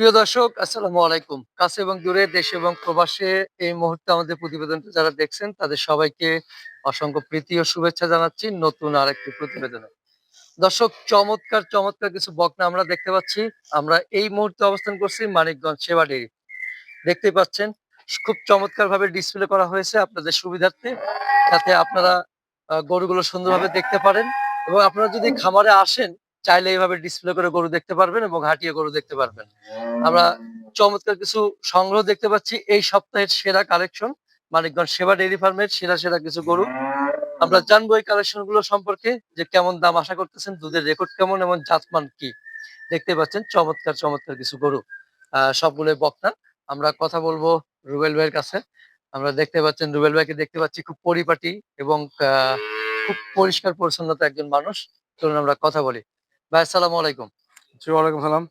প্রিয় দর্শক, আসসালামু আলাইকুম। কাছে এবং দূরে দেশে এবং প্রবাসে এই মুহূর্তে আমাদের প্রতিবেদনটা যারা দেখছেন, তাদের সবাইকে অসংখ্য প্রীতি ও শুভেচ্ছা জানাচ্ছি নতুন আরেকটি প্রতিবেদনে। দর্শক, চমৎকার চমৎকার কিছু বকনা আমরা দেখতে পাচ্ছি। আমরা এই মুহূর্তে অবস্থান করছি মানিকগঞ্জ সেবা ডেরি দেখতেই পাচ্ছেন, খুব চমৎকার ভাবে ডিসপ্লে করা হয়েছে আপনাদের সুবিধার্থে, যাতে আপনারা গরুগুলো সুন্দরভাবে দেখতে পারেন। এবং আপনারা যদি খামারে আসেন চাইলে এইভাবে ডিসপ্লে করে গরু দেখতে পারবেন এবং হাঁটিয়ে গরু দেখতে পারবেন। আমরা চমৎকার কিছু সংগ্রহ দেখতে পাচ্ছি। এই সপ্তাহের সেরা কালেকশন মানিকগঞ্জ সেবা ডেইরি ফার্মের সেরা সেরা কিছু গরু। আমরা জানব এই কালেকশনগুলো সম্পর্কে যে কেমন দাম আশা করতেছেন, দুধের রেকর্ড কেমন এবং জাতমান কি। দেখতে পাচ্ছেন চমৎকার চমৎকার কিছু গরু। সবগুলোই বকনা আমরা কথা বলব রুবেল ভাইয়ের কাছে। আমরা দেখতে পাচ্ছেন, রুবেল ভাইকে দেখতে পাচ্ছি খুব পরিপাটি এবং খুব পরিষ্কার পরিচ্ছন্নতা একজন মানুষ। চলুন আমরা কথা বলি। ভাই আসসালামু আলাইকুম। জি ওয়ালাইকুম সালাম।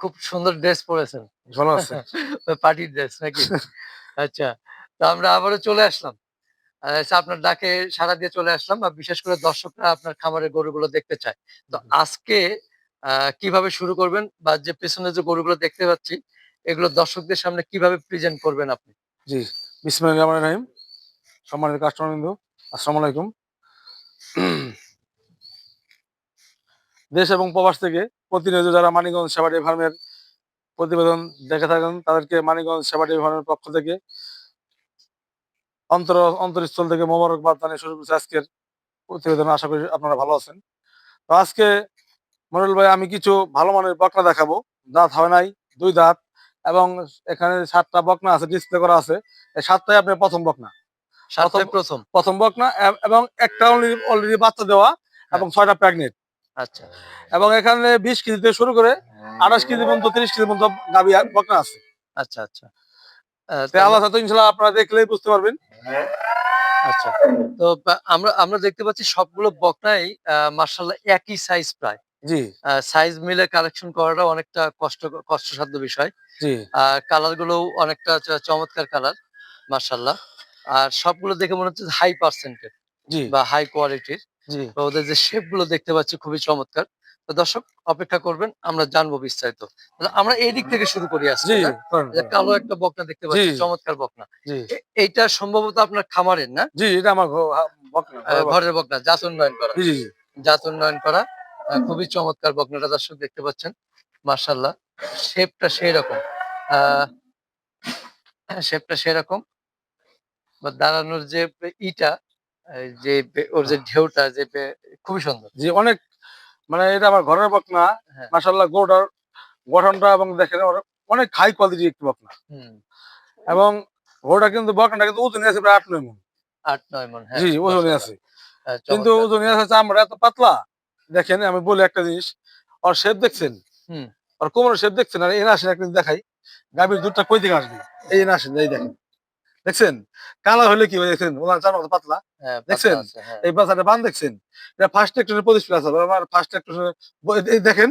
খুব সুন্দর ড্রেস পরেছেন। ভালো আছে। পার্টির ড্রেস নাকি? আচ্ছা তো আমরা আবারও চলে আসলাম। আচ্ছা, আপনার ডাকে সারা দিয়ে চলে আসলাম আর বিশেষ করে দর্শকরা আপনার খামারের গরুগুলো দেখতে চায়। তো আজকে আহ, কীভাবে শুরু করবেন বা যে পেছনে যে গরুগুলো দেখতে পাচ্ছি এগুলো দর্শকদের সামনে কীভাবে প্রেজেন্ট করবেন আপনি? জি বিসমিল্লাহির রহমানির রহিম। সম্মানিত কাস্টমার বিন্দু আসসালামু আলাইকুম। দেশ এবং প্রবাস থেকে প্রতিনিয়ত যারা মানিকগঞ্জ সেবাটি ফার্মের প্রতিবেদন দেখে থাকেন তাদেরকে মানিকগঞ্জ সেবাটি ফার্মের পক্ষ থেকে অন্তর অন্তরস্থল থেকে মোবারকবাদ জানিয়ে শুরু করছি আজকের প্রতিবেদন। আশা করি আপনারা ভালো আছেন। তো আজকে মনিরুল ভাই আমি কিছু ভালো মানের বকনা দেখাবো। দাঁত হয় নাই দুই দাঁত এবং এখানে সাতটা বকনা আছে ডিসপ্লে করা আছে। এই সাতটাই আপনার প্রথম বকনা। প্রথম প্রথম। বকনা এবং একটা অলরেডি বাচ্চা দেওয়া এবং ছয়টা প্রেগনেন্ট আচ্ছা। এবং এখানে বিশ কেজি থেকে শুরু করে আঠাশ কেজি পর্যন্ত তিরিশ কেজি পর্যন্ত গাবি বকনা আছে। আচ্ছা আচ্ছা। আহ, আল্লাহ সাথে ইনশাল্লাহ আপনারা দেখলেই বুঝতে পারবেন। আচ্ছা। তো আমরা আমরা দেখতে পাচ্ছি সবগুলো বকনাই মার্শাল্লাহ একই সাইজ প্রায়। জি। সাইজ মিলে কালেকশন করাটা অনেকটা কষ্ট কষ্টসাধ্য বিষয়। জি। আর কালারগুলো অনেকটা চমৎকার কালার মার্শাল্লাহ আর সবগুলো দেখে মনে হচ্ছে হাই পার্সেন্টের জি। বা হাই কোয়ালিটির জি। ওদের যে শেপগুলো দেখতে পাচ্ছি খুবই চমৎকার। তো দর্শক অপেক্ষা করবেন আমরা জানব বিস্তারিত। আমরা এই দিক থেকে শুরু করি করেন। কালো একটা বকনা দেখতে পাচ্ছি চমৎকার বকনা। এইটা সম্ভবত আপনার খামারের না? জি এটা আমার আহ, ঘরের বকনা জাত উন্নয়ন করা জাত উন্নয়ন করা খুবই চমৎকার বকনাটা দর্শক দেখতে পাচ্ছেন মার্শাল্লাহ শেপটা সেই রকম শেপটা সেরকম বা দাঁড়ানোর যে ইটা যে ওর যে ঢেউটা যে খুবই সুন্দর। জি অনেক মানে এটা আমার ঘরের বকনা। হ্যাঁ। মাসাল্লাহ গোটার গঠনটা এবং দেখেন অনেক- হাই কোয়ালিটি একটি বকনা। এবং ঘোড়া কিন্তু বকনাটা কিন্তু ওজনে আছে প্রায় আট নয় মন। আট নয় মন হ্যাঁ। জি ওজনে আছে। কিন্তু। ওজনে আছে চামড়া এত পাতলা। দেখেন আমি বলি একটা জিনিস ওর শেপ দেখছেন? হুম। ওর কোমরের শেপ দেখছেন? আর এই না আসেন একটা জিনিস দেখাই গাভীর দুধটা কই থেকে আসবে? এই আসেন এই দেখেন। দেখছেন? কালা হলে কি দেখছেন? ওনার জানো কত পাতলা। হ্যাঁ, দেখছেন? হ্যাঁ। এই বাচ্চাটা বান দেখছেন? এটা ফার্স্ট একটু পঁচিশ প্লাস হবে আমার ফার্স্ট এই দেখেন?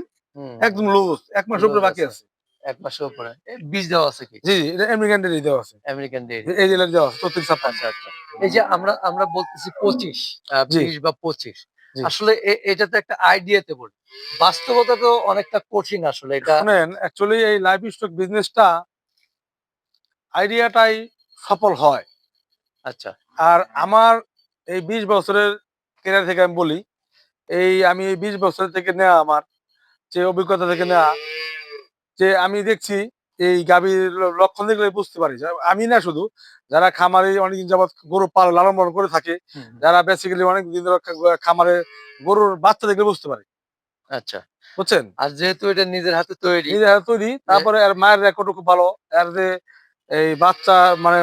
একদম লুজ এক মাস উপরে বাকি আছে। এক মাসের উপরে। বীজ দেওয়া আছে কি? জি এটা আমেরিকান ডেরি দেওয়া আছে। আমেরিকান ডেয়ারি এই জেলার দেওয়া আছে চৌত্রিশ ছাপ্পান্ন আচ্ছা আচ্ছা। এই যে আমরা আমরা বলতেছি পঁচিশ। বিশ বা পঁচিশ। আসলে এটা তো একটা আইডিয়াতে বলি। বাস্তবতা তো অনেকটা কঠিন আসলে। এটা শুনেন অ্যাকচুয়ালি এই লাইফ স্টক বিজনেসটা আইডিয়াটাই সফল হয়। আচ্ছা। আর আমার এই বিশ বছরের কেরিয়ার থেকে আমি বলি এই আমি এই বিশ বছর থেকে নেওয়া আমার যে অভিজ্ঞতা থেকে নেওয়া যে আমি দেখছি এই গাভীর লক্ষণ দেখলে বুঝতে পারি আমি না শুধু যারা খামারে অনেকদিন যাবত গরু পাল লালন পালন করে থাকে যারা বেসিক্যালি অনেক দিন ধরে খামারে গরুর বাচ্চা দেখলে বুঝতে পারে। আচ্ছা। বুঝছেন? আর যেহেতু এটা নিজের হাতে তৈরি নিজের হাতে তৈরি তারপরে এর মায়ের রেকর্ড খুব ভালো এর যে এই বাচ্চা মানে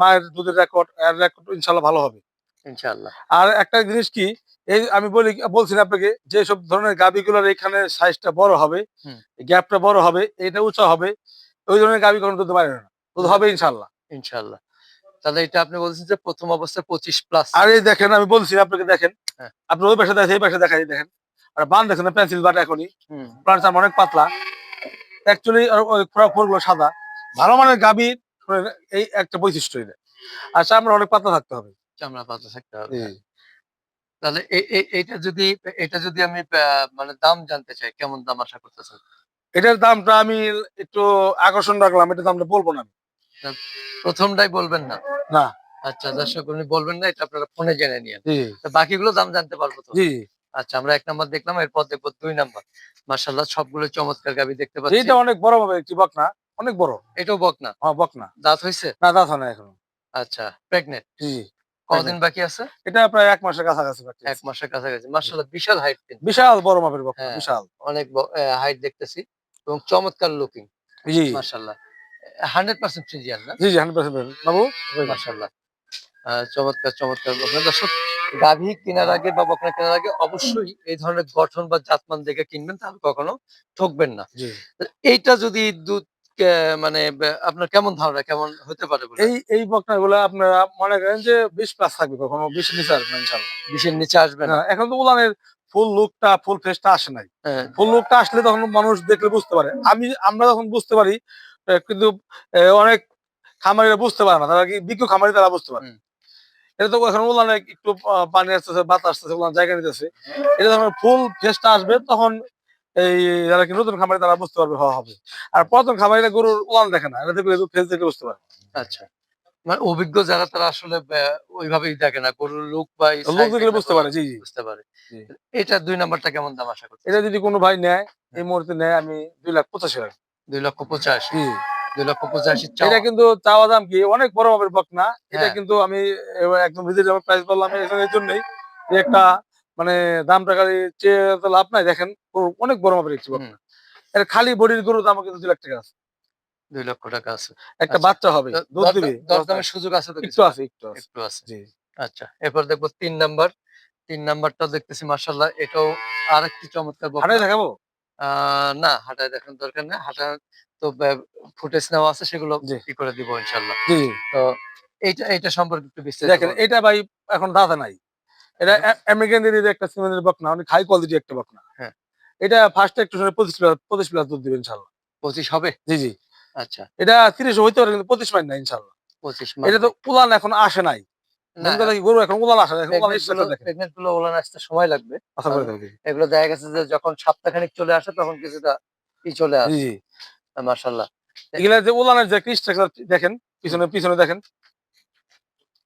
মায়ের দুধের রেকর্ড এর রেকর্ড ইনশাল্লাহ ভালো হবে। ইনশাআল্লাহ। আর একটা জিনিস কি এই আমি বলি বলছি আপনাকে যে সব ধরনের গাবিগুলোর এখানে সাইজটা বড় হবে। গ্যাপটা বড় হবে এটা উঁচা হবে ওই ধরনের গাবি কোনো দুধ পারে না। দুধ হবে ইনশাল্লাহ ইনশাল্লাহ তাহলে এটা আপনি বলছেন যে প্রথম অবস্থায় পঁচিশ প্লাস আর এই দেখেন আমি বলছি আপনাকে দেখেন। হ্যাঁ। আপনি ওই পাশে দেখেন এই পাশে দেখাই দেখেন। আর বান দেখেন পেন্সিল বাট এখনই। প্লান্ট অনেক পাতলা। অ্যাকচুয়ালি গুলো সাদা। ভালো মানের গাভীর এই একটা বৈশিষ্ট্য এটা। আর চামড়া অনেক পাতলা থাকতে হবে। চামড়া পাতা থাকতে হবে তাহলে এ- এ- এটা যদি এটা যদি আমি মানে দাম জানতে চাই কেমন দাম আশা করতেছেন? এটার দামটা আমি একটু আকর্ষণ রাখলাম এটার দামটা বলব না। প্রথমটাই বলবেন না? না। আচ্ছা দর্শক উনি বলবেন না এটা আপনারা ফোনে জেনে জি। বাকিগুলো দাম জানতে পারব তো? জি। আচ্ছা আমরা এক নাম্বার দেখলাম এরপর দেখব দুই নাম্বার। মার্শাল্লাহ সবগুলো চমৎকার গাবি দেখতে পাচ্ছি। এইটা অনেক বড় হবে একটি বকনা। অনেক বড়। এটাও বকনা? হ্যাঁ বকনা। দাঁত হয়েছে না দাঁত হয় না এখন। আচ্ছা প্রেগনেন্ট জি। কদিন বাকি আছে? এটা প্রায় এক মাসের কাছাকাছি বাকি এক মাসের কাছাকাছি। মার্শাল্লাহ বিশাল হাইট বিশাল বড় মাপের বকনা হ্যাঁ। বিশাল। অনেক হাইট দেখতেছি। এবং চমৎকার লুকিং জি। মার্শাল্লাহ হান্ড্রেড পার্সেন্ট ফ্রিজিয়ান না? জি জি হান্ড্রেড পার্সেন্ট বাবু? মার্শাল্লাহ চমৎকার চমৎকার বকনা। দর্শক গাভী কেনার আগে বা বকনা কেনার আগে অবশ্যই এই ধরনের গঠন বা জাতমান দেখে কিনবেন তাহলে কখনো ঠকবেন না। এইটা যদি দুধ মানে আপনার কেমন ধারণা? কেমন হতে পারে এই এই বকনা গুলো আপনারা মনে করেন যে বিশ প্লাস থাকবে কখনো বিশ নিচে আসবে ইনশাল্লাহ। বিশের নিচে আসবে না। হ্যাঁ, এখন তো উলানের ফুল লুকটা ফুল ফেসটা আসে নাই। হ্যাঁ, ফুল লুকটা আসলে তখন মানুষ দেখলে বুঝতে পারে। আমি আমরা তখন বুঝতে পারি কিন্তু অনেক খামারিরা বুঝতে পারে না। তারা কি বিজ্ঞ খামারি তারা বুঝতে পারে। এটা তো এখন উলানে একটু পানি আসতেছে বাতাস আসতেছে উলান জায়গা নিতেছে। এটা যখন ফুল ফেসটা আসবে তখন এই যারা কি নতুন খামারি তারা বুঝতে পারবে হওয়া হবে। আর প্রথম খামারিরা গরুর ওয়াল দেখে না এটা দেখলে ফেস দেখে বুঝতে পারে আচ্ছা। মানে অভিজ্ঞ যারা তারা আসলে ওইভাবেই দেখে না। গরুর লুক বা লোক দেখলে বুঝতে পারে জি জি। বুঝতে পারে। এটা দুই নাম্বারটা কেমন দাম আশা করছি এটা যদি কোনো ভাই নেয় এই মুহূর্তে নেয় আমি দুই লাখ পঁচাশি লাখ দুই লক্ষ পঁচাশি। জি। দুই লক্ষ পঁচাশি এটা কিন্তু চাওয়া দাম কি? অনেক বড় মাপের বক না। এটা হ্যাঁ। কিন্তু আমি একদম রিজনেবল প্রাইস বললাম এখানে জন্যই একটা মানে দাম টাকা চেয়ে লাভ নাই দেখেন। অনেক বড় মাপের একটি বক হুম। এটা খালি বডির গরুর দাম কিন্তু দুই লাখ টাকা আছে। দুই লক্ষ টাকা আছে। একটা আচ্ছা। বাচ্চা হবে দুধ দিবে? দরদামের সুযোগ আছে তো একটু আছে একটু আছে। একটু আছে। জি। আচ্ছা এরপর দেখব তিন নাম্বার। তিন নাম্বারটা দেখতেছি মার্শাল্লাহ এটাও আরেকটি চমৎকার বকনা। হাটাই দেখাবো? না হাঁটায় দেখানোর দরকার নেই। হাঁটা তো ফুটেজ নেওয়া আছে সেগুলো। ই করে দিব ইনশাল্লাহ জি তো এইটা এইটা সম্পর্কে একটু বিস্তারিত দেখেন এটা ভাই এখন দাদা নাই। এটা আমেরিকান একটা সিমেন্টের বক না অনেক হাই কোয়ালিটি একটা বক না। হ্যাঁ। এটা ফার্স্ট একটু পঁচিশ প্লাস পঁচিশ প্লাস দুধ দিবে ইনশাল্লাহ। পঁচিশ হবে? জি জি। আচ্ছা। এটা তিরিশ হইতে পারে কিন্তু পঁচিশ মাইন না ইনশাল্লাহ। পঁচিশ এটা তো উলান এখন আসে নাই। গরু এখন উলান আসে উলান আসতে সময় লাগবে। আশা এগুলো দেখা গেছে যে যখন সপ্তাহখানিক চলে আসে তখন কিছুটা ই চলে আসে। জি মার্শাল্লাহ এগুলা যে উলানের যে স্ট্রাকচার দেখেন পিছনে পিছনে দেখেন।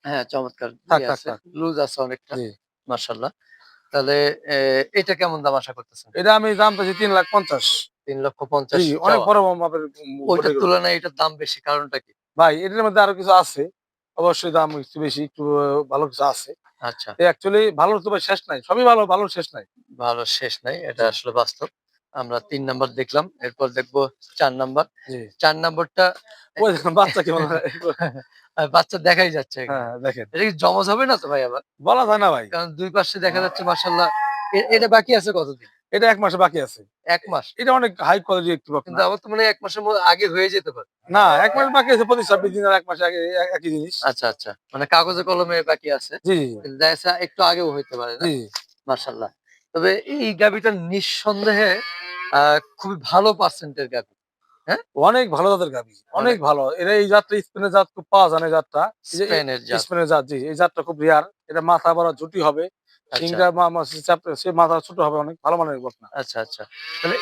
হ্যাঁ চমৎকার। থাক। লুজ আছে অনেকটা। মার্শাল্লাহ তাহলে এটা কেমন দাম আশা করতেছেন? এটা আমি দাম পেয়েছি তিন লাখ পঞ্চাশ। তিন লক্ষ পঞ্চাশ অনেক বড় মাপের ওইটার তুলনায় এটার দাম বেশি কারণটা কি? ভাই এটার মধ্যে আরও কিছু আছে। অবশ্যই দাম একটু বেশি একটু ভালো কিছু আছে। আচ্ছা। অ্যাকচুয়ালি ভালো তো শেষ নাই। সবই ভালো ভালো শেষ নাই। ভালো শেষ নাই এটা আসলে বাস্তব। আমরা তিন নাম্বার দেখলাম এরপর দেখব চার নাম্বার। চার নাম্বারটা বাচ্চা কেমন আহ, বাচ্চা দেখাই যাচ্ছে। হ্যাঁ দেখেন। এটা কি জমজ হবে না তো ভাই আবার? বলা যায় না ভাই। কারণ দুই পাশে দেখা যাচ্ছে মার্শাল্লাহ এটা বাকি আছে কতদিন? এটা এক মাসে বাকি আছে। এক মাস। এটা অনেক হাই কোয়ালিটি একটু বক কিন্তু আমার তো মনে এক মাসের মধ্যে আগে হয়ে যেতে পারে। না এক মাস বাকি আছে পঁচিশ ছাব্বিশ দিন আর এক মাসে আগে এক- একই জিনিস। আচ্ছা আচ্ছা। মানে কাগজে কলমে বাকি আছে। জি জি। একটু আগেও হইতে পারে না। মার্শাল্লাহ তবে এই গাবিটা নিঃসন্দেহে খুবই ভালো পার্সেন্টের হ্যাঁ? অনেক ভালো জাতের গাবি। অনেক। ভালো। এরা এই জাতটা স্পেনের জাত খুব পাওয়া যায় না এই জাতটা। স্পেনের জাত। স্পেনের জাত জি এই জাতটা খুব রিয়ার এটা মাথা বড় ঝুটি হবে। আচ্ছা। সিংটা সে মাথা ছোট হবে অনেক। ভালো মানের বক না। আচ্ছা আচ্ছা। তাহলে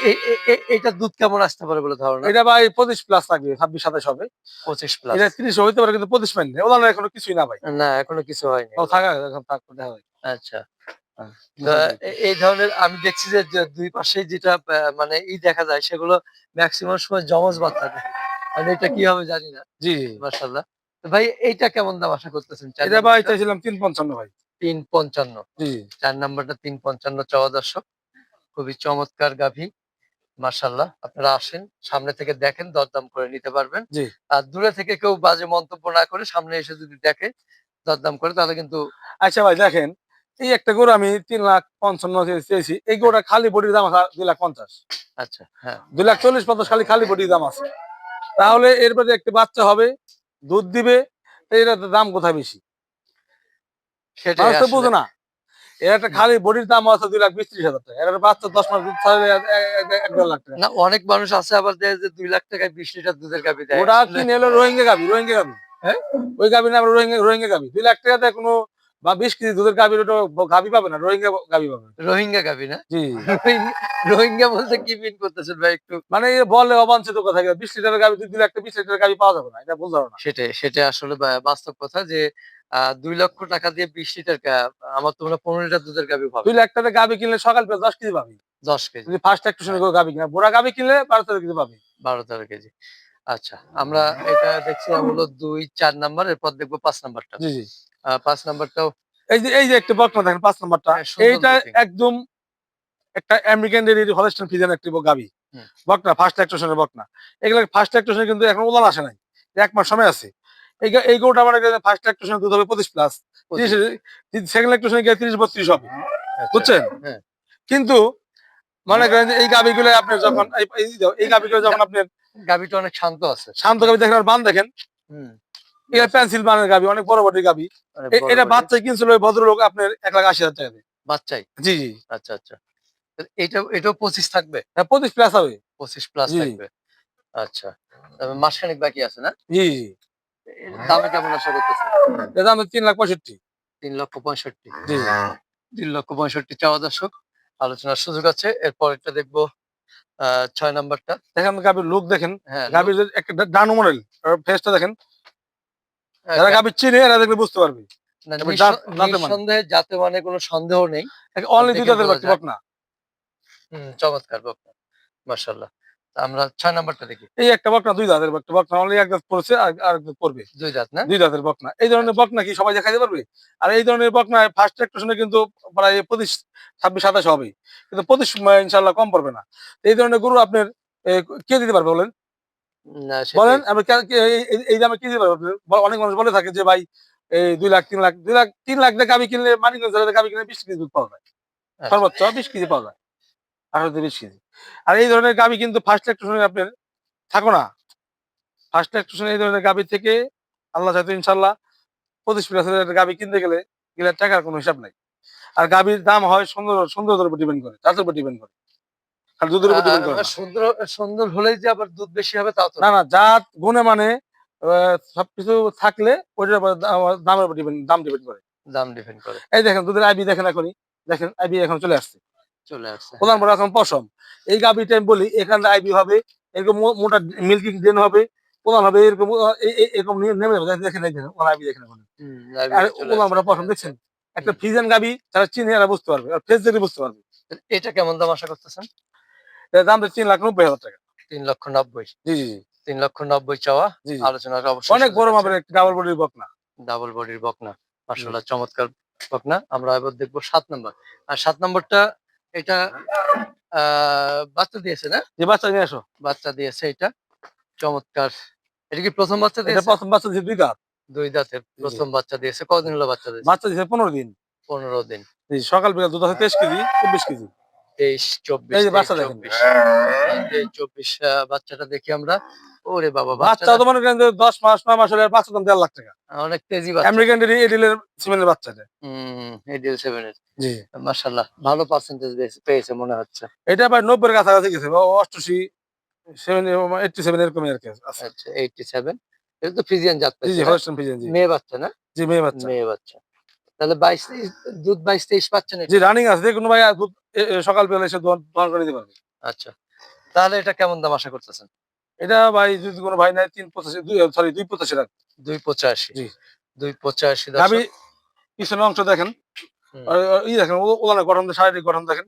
এইটার দুধ কেমন আসতে পারে বলে ধারণা? এটা ভাই পঁচিশ প্লাস থাকবে ছাব্বিশ সাতাশ হবে। পঁচিশ প্লাস এটা তিরিশ হইতে পারে কিন্তু পঁচিশ মাইন নেই ওলা এখনও কিছুই না ভাই। না এখনও কিছু হয়নি। ও থাকা এখন থাক দেখা আচ্ছা। এই ধরনের আমি দেখছি যে দুই পাশে যেটা মানে ই দেখা যায় সেগুলো ম্যাক্সিমাম সময় জমজ বাচ্চা দেয়। আর এটা কি হবে জানি না। জি। মার্শাল্লাহ ভাই এইটা কেমন দাম আশা করতেছেন? এটা ভাই চাইছিলাম তিন পঞ্চান্ন ভাই। তিন পঞ্চান্ন। জি। চার নাম্বারটা তিন পঞ্চান্ন চাওয়া দর্শক। খুবই চমৎকার গাভী। মার্শাল্লাহ আপনারা আসেন সামনে থেকে দেখেন দরদাম করে নিতে পারবেন। জি। আর দূরে থেকে কেউ বাজে মন্তব্য না করে সামনে এসে যদি দেখে দরদাম করে তাহলে কিন্তু আচ্ছা ভাই দেখেন এই একটা গরু আমি তিন লাখ পঞ্চান্ন চেয়েছি। এই গরুটা খালি বডির দাম আছে দুই লাখ পঞ্চাশ। আচ্ছা হ্যাঁ। দুই লাখ চল্লিশ পঞ্চাশ খালি খালি বডির দাম আছে। তাহলে এর মধ্যে একটা বাচ্চা হবে দুধ দিবে এটা দাম কোথায় বেশি? আসলে। বুঝে না। এর একটা খালি বডির দাম আছে দুই লাখ বিশ ত্রিশ হাজার টাকা। এর বাচ্চা দশ মাস দুধ ছাড়লে এক- দেড় লাখ টাকা। না অনেক মানুষ আছে আবার দেয় যে দুই লাখ টাকায় বিশ লিটার দুধের গাভী দেয়। ওটা কিনে এলো রোহিঙ্গা গাবি রোহিঙ্গা গাবি হ্যাঁ? ওই গাবি না রোহিঙ্গা রোহিঙ্গা গাবি দুই লাখ টাকাতে কোনো বা বিশ কেজি দুধের গাভীর ওটা গাভী পাবে না? রোহিঙ্গা গাভী পাবে। রোহিঙ্গা গাবি না? জি। রোহিঙ্গা- বলতে কি মিন করতেছেন ভাই একটু? মানে বলে অবাঞ্ছিত কথা বিশ লিটারের গাভী দুধ দিলে একটা বিশ লিটারের গাভী পাওয়া যাবে না এটা বলতে পারো না সেটাই সেটা আসলে বাস্তব কথা যে দুই লক্ষ টাকা দিয়ে বিশ লিটার আমার তোমরা পনেরো লিটার দুধের গাবি পাবে। দুই লাখ টাকার গাভী কিনলে সকাল পেয়ে দশ কেজি পাবি। দশ কেজি। যদি ফার্স্ট একটু শুনে গাভী কিনা। বুড়া গাভী কিনলে বারো তেরো কেজি পাবি। বারো তেরো কেজি। আচ্ছা আমরা এটা দেখছিলাম হলো দুই চার নাম্বার এরপর দেখব পাঁচ নাম্বারটা। জি জি। পাঁচ নাম্বারটাও এই যে এই যে একটা বকনা দেখেন পাঁচ নাম্বারটা। হ্যাঁ, এইটা একদম একটা আমেরিকান ডেরি হলস্টাইন ফিজেন একটি গাবি। বকনা ফার্স্ট অ্যাক্টেশনের বকনা। এগুলো ফার্স্ট অ্যাক্টেশনে কিন্তু এখন ওলান আসে নাই। এক মাস সময় আছে। এই এই গরুটা মানে ফার্স্ট অ্যাক্টেশনে দুধ হবে পঁচিশ প্লাস সেকেন্ড অ্যাক্টেশনে গিয়ে তিরিশ বত্রিশ হবে। আচ্ছা, বুঝছেন? হ্যাঁ। কিন্তু মনে করেন যে এই গাবিগুলো আপনি যখন এই- গাবিগুলো যখন আপনি গাবিটা অনেক শান্ত আছে। শান্ত গাবি দেখেন আর বান দেখেন। হুম। এটা পেন্সিল বানের গাবি অনেক বড় বড় গাবি। এটা বড়। বাচ্চা কিনছিল ওই ভদ্রলোক আপনার এক লাখ আশি হাজার টাকা বাচ্চাই জি জি। আচ্ছা আচ্ছা। এটা এটাও পঁচিশ থাকবে? হ্যাঁ পঁচিশ প্লাস হবে। পঁচিশ প্লাস থাকবে। আচ্ছা। মাসখানেক বাকি আছে না? জি। জি দামে কেমন আশা করতেছেন? এর দাম তিন লাখ পঁয়ষট্টি। তিন লক্ষ পঁয়ষট্টি। জি। তিন লক্ষ পঁয়ষট্টি চাওয়া দর্শক আলোচনার সুযোগ আছে। এরপর এটা দেখব আহ ছয় নাম্বারটা। দেখেন গাবির লুক দেখেন। হ্যাঁ গাবির একটা ডানো মডেল ফেসটা দেখেন। যারা গাবির চিনে এরা দেখলে বুঝতে পারবে। মানে। যাতে মানে কোনো সন্দেহ নেই। অনলি দুই দাঁতের বাচ্চা বকনা হুম, চমৎকার বকনা মার্শাল্লাহ আমরা ছয় নাম্বারটা দেখি। এই একটা বকনা দুই দাঁতের একটা বকনা অনলি এক দাঁত পড়ছে আর এক দাঁত পড়বে। দুই দাঁত না? দুই দাঁতের বকনা এই ধরনের বকনা কি সবাই দেখাইতে পারবে? আর এই ধরনের বকনা ফার্স্ট অ্যাক্টেশনে কিন্তু প্রায় পঁচিশ ছাব্বিশ সাতাশ হবে কিন্তু পঁচিশ ইনশাল্লাহ কম পড়বে না। এই ধরনের গরু আপনার কে দিতে পারবে বলেন। বলেন আমি এই- দামে কি অনেক মানুষ বলে থাকে যে ভাই এই দুই লাখ তিন লাখ দুই লাখ তিন লাখ টাকা গাবি কিনলে মানিকগঞ্জ জেলাতে গাবি কিনলে বিশ কেজি দুধ পাওয়া যায়। আচ্ছা, সর্বোচ্চ বিশ কেজি পাওয়া যায়। আঠারো থেকে বিশ কেজি। আর এই ধরনের গাবি কিন্তু ফার্স্ট অ্যাক্টেশনে আপনার থাকো না। ফার্স্ট অ্যাক্টেশনে এই ধরনের গাবি থেকে আল্লাহ চাইতো ইনশাল্লাহ পঁচিশ একটা গাবি কিনতে গেলে গেলে টাকার কোনো হিসাব নাই। আর গাবির দাম হয় সুন্দর সুন্দরতার উপর ডিপেন্ড করে জাতের উপর ডিপেন্ড করে। দুধের উপর ডিপেন্ড করে সুন্দর সুন্দর হলেই যে আবার দুধ বেশি হবে তাও তো না না জাত গুণে মানে সবকিছু থাকলে ওইটার উপর দামের উপর ডিপেন্ড দাম ডিপেন্ড করে। দাম ডিপেন্ড করে। এই দেখেন দুধের আইবি দেখেন এখনই। দেখেন আইবি এখন চলে আসছে। চলে আসছে। প্রধান বড় এখন পশম। এই গাবিটা আমি বলি এখানে আইবি হবে এরকম মোটা মিল্কিং ডেন হবে প্রধান হবে এরকম এরকম নেমে যাবে। দেখেন এই দেখেন ওনার আইবি দেখেন এখন। আর। বড় পশম দেখছেন? একটা। ফিজান গাবি যারা চিনে এরা বুঝতে পারবে। আর ফেস বুঝতে পারবে। এটা কেমন দাম আশা করতেছেন? দাম তো তিন লাখ নব্বই হাজার টাকা। তিন লক্ষ নব্বই। জি জি তিন লক্ষ নব্বই চাওয়া। আলোচনার অবশ্যই অনেক বড় মাপের একটা ডাবল বডির বকনা। ডাবল বডির বকনা। মার্শাল্লাহ চমৎকার বকনা। আমরা এবার দেখব সাত নম্বর। আর সাত নম্বরটা এটা বাচ্চা দিয়েছে না? যে বাচ্চা নিয়ে আসো। বাচ্চা দিয়েছে এটা। চমৎকার। এটা কি প্রথম বাচ্চা দিয়েছে? প্রথম বাচ্চা দিয়েছে দুই দাঁত। দুই দাঁতের প্রথম বাচ্চা দিয়েছে। কদিন হলো বাচ্চা দিয়েছে? বাচ্চা দিয়েছে পনেরো দিন। পনেরো দিন। সকাল বিকাল দুধ আছে তেইশ কেজি চব্বিশ কেজি। তেইশ চব্বিশ তেইশ। চব্বিশ। বাচ্চাটা দেখি আমরা। ওরে বাবা বাচ্চা তো মনে করেন দশ মাস নয় মাস হলে বাচ্চা দাম দেড় লাখ টাকা। অনেক তেজি বাচ্চা। আমেরিকান ডেরি এডিলের বাচ্চাটা। হম সেভেন জি। মার্শাল্লাহ ভালো পার্সেন্টেজ পেয়েছে মনে হচ্ছে। এটা নব্বই কাছাকাছি গেছে অষ্টআশি সেভেন এইটটি সেভেন এরকম আর কি আছে। আচ্ছা এইটটি সেভেন এটা তো ফিজিয়ান জাত জি? হলস্টেন মেয়ে বাচ্চা না? জি মেয়ে বাচ্চা। মেয়ে বাচ্চা। তাহলে বাইশ দুধ বাইশ তেইশ পাচ্ছেন জি রানিং আছে। যে কোনো ভাই দুধ এ- এ সকাল বেলা এসে দোকান করে দিতে পারবে আচ্ছা। তাহলে এটা কেমন দাম আশা করতেছেন? এটা ভাই যদি কোনো ভাই নাই তিন পঁচাশি দুই সরি দুই পঁচাশি টাকা দুই পঁচাশি। জি। দুই পঁচাশি। গাবি পিছনের অংশ দেখেন। আর ই দেখেন গঠন শারীরিক গঠন দেখেন।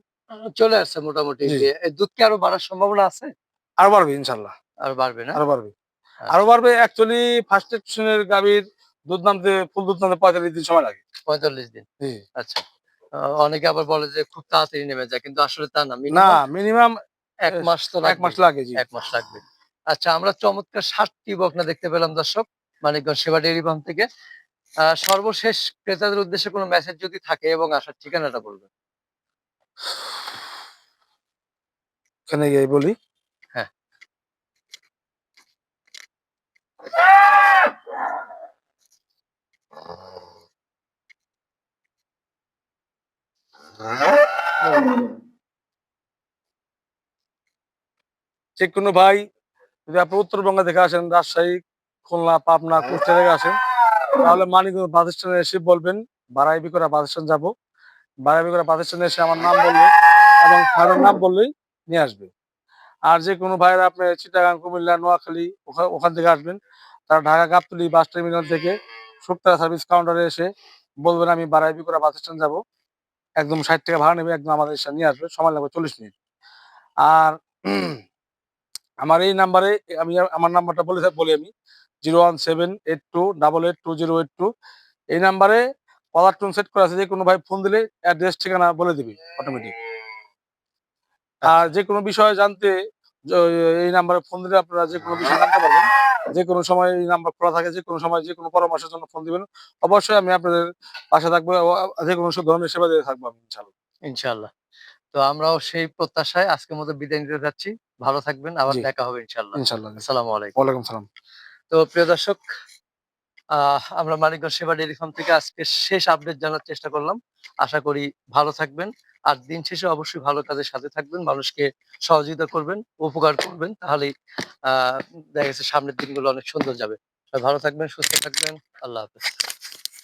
চলে আসছে মোটামুটি। এই দুধ কি আরও বাড়ার সম্ভাবনা আছে? আরও বাড়বে ইনশাল্লাহ। আর বাড়বে না? আরও বাড়বে। আচ্ছা। আরও বাড়বে অ্যাকচুয়ালি ফার্স্ট এক্সেশনের গাবির দুধ নামতে ফুল দুধ নামতে পঁয়তাল্লিশ দিন সময় লাগে। পঁয়তাল্লিশ দিন? আচ্ছা। অনেকে আবার বলে যে খুব তাড়াতাড়ি নেমে যায় কিন্তু আসলে তা না। না মিনিমাম এক মাস তো এক মাস লাগে এক মাস লাগবে। আচ্ছা আমরা চমৎকার সাতটি বকনা দেখতে পেলাম দর্শক। মানিকগঞ্জ সেবা ডেয়ারি ফার্ম থেকে। আহ, সর্বশেষ ক্রেতাদের উদ্দেশ্যে কোনো মেসেজ যদি থাকে এবং আসার ঠিকানাটা বলবেন। এখানে গিয়ে বলি। হ্যাঁ। যে কোনো ভাই, যদি আপনি উত্তরবঙ্গে থেকে আসেন, রাজশাহী, খুলনা, পাবনা, কুষ্টিয়া থেকে আসেন, তাহলে মানিকগঞ্জ বাস স্ট্যান্ডে এসে বলবেন বারাই বিকরা বাস স্ট্যান্ড যাব। বারাই বিকরা বাস স্ট্যান্ডে এসে আমার নাম বললে এবং ফার্মের নাম বললেই নিয়ে আসবে। আর যে কোনো ভাইয়েরা আপনি চিটাগাং, কুমিল্লা, নোয়াখালী ওখা- ওখান থেকে আসবেন, তারা ঢাকা গাবতলি বাস টার্মিনাল থেকে শুক্তারা সার্ভিস কাউন্টারে এসে বলবেন, আমি বারাই বিকরা বাস স্ট্যান্ড যাব। একদম ষাট টাকা ভাড়া নেবে, একদম আমাদের নিয়ে আসবে। সময় লাগবে চল্লিশ মিনিট। আর আমার এই নাম্বারে আমি আমার নাম্বারটা বলে বলি আমি, zero one seven eight two double eight two zero eight two. এই নাম্বারে কলার টোন সেট করা আছে, যে কোনো ভাই ফোন দিলে অ্যাড্রেস ঠিকানা বলে দিবি অটোমেটিক আর যে কোনো বিষয়ে জানতে, এই নাম্বারে ফোন দিলে আপনারা যে কোনো বিষয় জানতে পারবেন। যে কোনো সময় এই নাম্বার খোলা থাকে যে কোনো সময় যে কোনো পরামর্শের জন্য ফোন দিবেন। অবশ্যই আমি আপনাদের পাশে থাকব যে কোনো সব ধরনের সেবা দিয়ে থাকব আমি ইনশাল্লাহ ইনশাল্লাহ তো আমরাও সেই প্রত্যাশায় আজকের মতো বিদায় নিতে যাচ্ছি। ভালো থাকবেন আবার দেখা হবে ইনশাল্লাহ ইনশাল্লাহ আসসালামু আলাইকুম। ওয়ালাইকুম সালাম। তো প্রিয় দর্শক আমরা মানিকগঞ্জ সেবা ফার্ম থেকে আজকে শেষ আপডেট জানার চেষ্টা করলাম। আশা করি ভালো থাকবেন। আর দিন শেষে অবশ্যই ভালো কাজের সাথে থাকবেন, মানুষকে সহযোগিতা করবেন, উপকার করবেন, তাহলেই, আহ, দেখা গেছে সামনের দিনগুলো অনেক সুন্দর যাবে। ভালো থাকবেন, সুস্থ থাকবেন। আল্লাহ হাফেজ।